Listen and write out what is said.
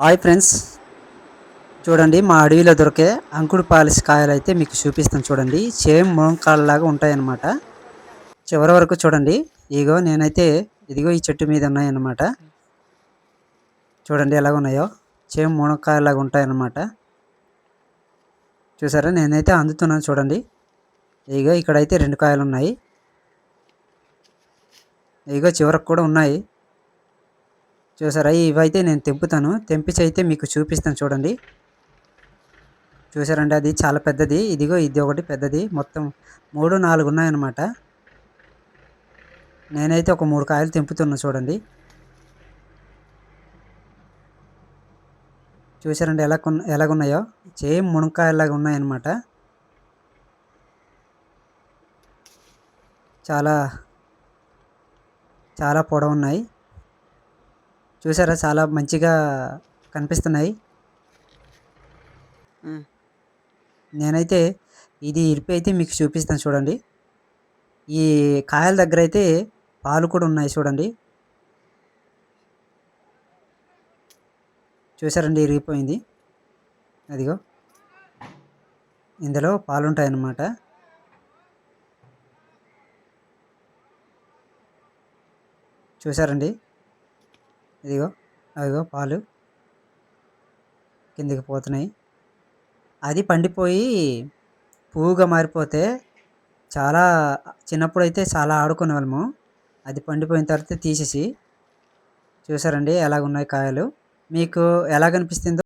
Hi friends. చూడండి మా అడవిలో దొరికే అంకుడు పాలిస్ కాయలు అయితే మీకు చూపిస్తాను చూడండి. సేమ్ మునక్కాయలాగా ఉంటాయన్నమాట. చివరి వరకు చూడండి. ఇగో నేనైతే ఇదిగో ఈ చెట్టు మీద ఉన్నాయన్నమాట. చూడండి ఎలాగ ఉన్నాయో. సేమ్ మునక్కాయలాగా ఉంటాయన్నమాట. చూసారా? నేనైతే అందుతున్నాను చూడండి. ఇగో ఇక్కడైతే రెండు కాయలు ఉన్నాయి ఇగో చివరకు కూడా ఉన్నాయి. చూసారా? ఇవైతే నేను తెంపుతాను. తెంపించి అయితే మీకు చూపిస్తాను చూడండి. చూసారండి అది చాలా పెద్దది. ఇదిగో ఇది ఒకటి పెద్దది. మొత్తం మూడు నాలుగు ఉన్నాయన్నమాట. నేనైతే ఒక మూడు కాయలు తెంపుతున్నా చూడండి. చూసారండి ఎలా ఎలాగున్నాయో? సేమ్ మునక్కాయలాగా ఉన్నాయన్నమాట. చాలా చాలా పొడవు ఉన్నాయి చూసారా చాలా మంచిగా కనిపిస్తున్నాయి. నేనైతే ఇది ఇరిపి అయితే మీకు చూపిస్తాను చూడండి. ఈ కాయల దగ్గర అయితే పాలు కూడా ఉన్నాయి చూడండి. చూసారండి ఇరిగిపోయింది. అదిగో. ఇందులో పాలు ఉంటాయన్నమాట. చూసారండి? ఇదిగో అదిగో పాలు కిందికి పోతున్నాయి. అది పండిపోయి పువ్వుగా మారిపోతే చాలా చిన్నప్పుడు అయితే చాలా ఆడుకునే వాళ్ళము అది పండిపోయిన తర్వాత తీసేసి చూసారండి ఎలాగున్నాయి కాయలు. మీకు ఎలా కనిపిస్తుందో